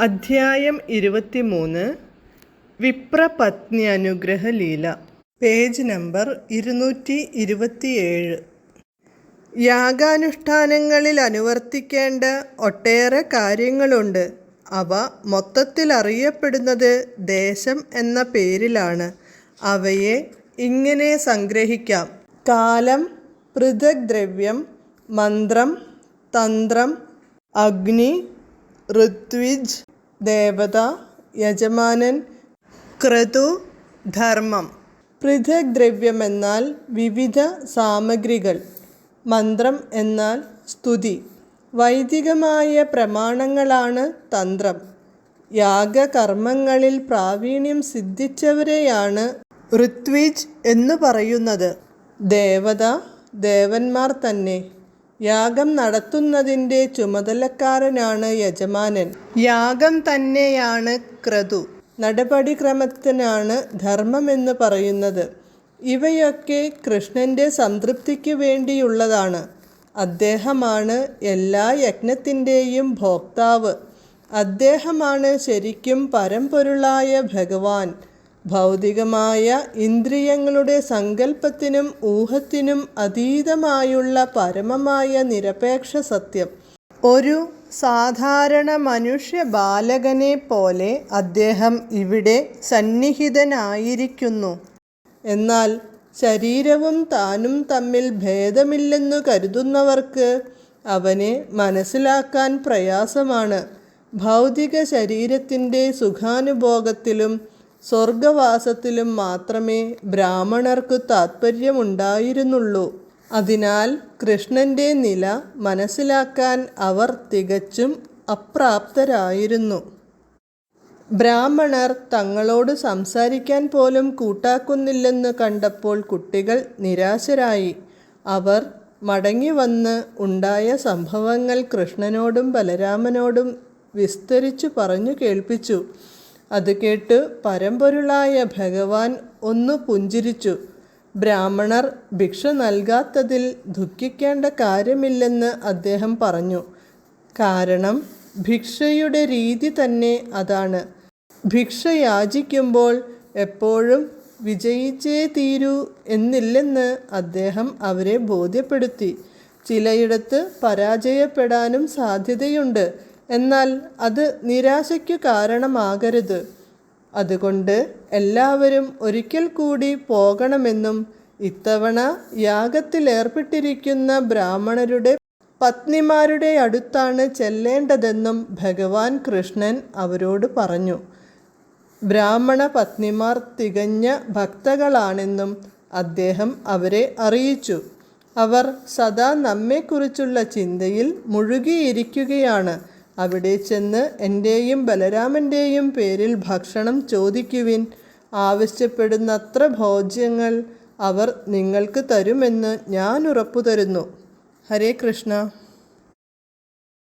അധ്യായം ഇരുപത്തിമൂന്ന്. വിപ്രപത്നി അനുഗ്രഹ ലീല. പേജ് നമ്പർ ഇരുന്നൂറ്റി ഇരുപത്തിയേഴ് യാഗാനുഷ്ഠാനങ്ങളിൽ അനുവർത്തിക്കേണ്ട ഒട്ടേറെ കാര്യങ്ങളുണ്ട്. അവ മൊത്തത്തിൽ അറിയപ്പെടുന്നത് ദേശം എന്ന പേരിലാണ്. അവയെ ഇങ്ങനെ സംഗ്രഹിക്കാം. കാലം പൃഥക് ദ്രവ്യം മന്ത്രം തന്ത്രം അഗ്നി ഋത്വിജ് ദേവത യജമാനൻ ക്രതു ധർമ്മം. പൃഥക് ദ്രവ്യം എന്നാൽ വിവിധ സാമഗ്രികൾ. മന്ത്രം എന്നാൽ സ്തുതി. വൈദികമായ പ്രമാണങ്ങളാണ് തന്ത്രം. യാഗകർമ്മങ്ങളിൽ പ്രാവീണ്യം സിദ്ധിച്ചവരെയാണ് ഋത്വിജ് എന്ന് പറയുന്നത്. ദേവത ദേവന്മാർ തന്നെ. യാഗം നടത്തുന്നതിന്റെ ചുമതലക്കാരനാണ് യജമാനൻ. യാഗം തന്നെയാണ് ക്രതു. നടപടിക്രമത്തിനാണ് ധർമ്മമെന്ന് പറയുന്നത്. ഇവയൊക്കെ കൃഷ്ണന്റെ സംതൃപ്തിക്ക് വേണ്ടിയുള്ളതാണ്. അദ്ദേഹമാണ് എല്ലാ യജ്ഞത്തിന്റെയും ഭോക്താവ്. അദ്ദേഹമാണ് ശരിക്കും പരമ്പൊരുളായ ഭഗവാൻ. ഭൗതികമായ ഇന്ദ്രിയങ്ങളുടെ സങ്കല്പത്തിനും ഊഹത്തിനും അതീതമായുള്ള പരമമായ നിരപേക്ഷ സത്യം. ഒരു സാധാരണ മനുഷ്യ ബാലകനെ പോലെ അദ്ദേഹം ഇവിടെ സന്നിഹിതനായിരിക്കുന്നു. എന്നാൽ ശരീരവും താനും തമ്മിൽ ഭേദമില്ലെന്നു കരുതുന്നവർക്ക് അവനെ മനസ്സിലാക്കാൻ പ്രയാസമാണ്. ഭൗതിക ശരീരത്തിന്റെ സുഖാനുഭോഗത്തിലും സ്വർഗവാസത്തിലും മാത്രമേ ബ്രാഹ്മണർക്ക് താത്പര്യമുണ്ടായിരുന്നുള്ളൂ. അതിനാൽ കൃഷ്ണന്റെ നില മനസ്സിലാക്കാൻ അവർ തികച്ചും അപ്രാപ്തരായിരുന്നു. ബ്രാഹ്മണർ തങ്ങളോട് സംസാരിക്കാൻ പോലും കൂട്ടാക്കുന്നില്ലെന്ന് കണ്ടപ്പോൾ കുട്ടികൾ നിരാശരായി. അവർ മടങ്ങി വന്ന് ഉണ്ടായ സംഭവങ്ങൾ കൃഷ്ണനോടും ബലരാമനോടും വിസ്തരിച്ചു പറഞ്ഞു കേൾപ്പിച്ചു. അത് കേട്ട് പരമ്പൊരുളായ ഭഗവാൻ ഒന്ന് പുഞ്ചിരിച്ചു. ബ്രാഹ്മണർ ഭിക്ഷ നൽകാത്തതിൽ ദുഃഖിക്കേണ്ട കാര്യമില്ലെന്ന് അദ്ദേഹം പറഞ്ഞു. കാരണം ഭിക്ഷയുടെ രീതി തന്നെ അതാണ്. ഭിക്ഷ യാചിക്കുമ്പോൾ എപ്പോഴും വിജയിച്ചേ തീരൂ എന്നില്ലെന്ന് അദ്ദേഹം അവരെ ബോധ്യപ്പെടുത്തി. ചിലയിടത്ത് പരാജയപ്പെടാനും സാധ്യതയുണ്ട്. എന്നാൽ അത് നിരാശയ്ക്കു കാരണമാകരുത്. അതുകൊണ്ട് എല്ലാവരും ഒരിക്കൽ കൂടി പോകണമെന്നും ഇത്തവണ യാഗത്തിലേർപ്പെട്ടിരിക്കുന്ന ബ്രാഹ്മണരുടെ പത്നിമാരുടെ അടുത്താണ് ചെല്ലേണ്ടതെന്നും ഭഗവാൻ കൃഷ്ണൻ അവരോട് പറഞ്ഞു. ബ്രാഹ്മണ പത്നിമാർ തികഞ്ഞ ഭക്തകളാണെന്നും അദ്ദേഹം അവരെ അറിയിച്ചു. അവർ സദാ നമ്മെക്കുറിച്ചുള്ള ചിന്തയിൽ മുഴുകിയിരിക്കുകയാണ്. അവിടെ ചെന്ന് എന്റെയും ബലരാമന്റെയും പേരിൽ ഭക്ഷണം ചോദിക്കുവിൻ. ആവശ്യപ്പെടുന്നത്ര ഭോജ്യങ്ങൾ അവർ നിങ്ങൾക്ക് തരുമെന്ന് ഞാൻ ഉറപ്പു തരുന്നു ഹരേ കൃഷ്ണ.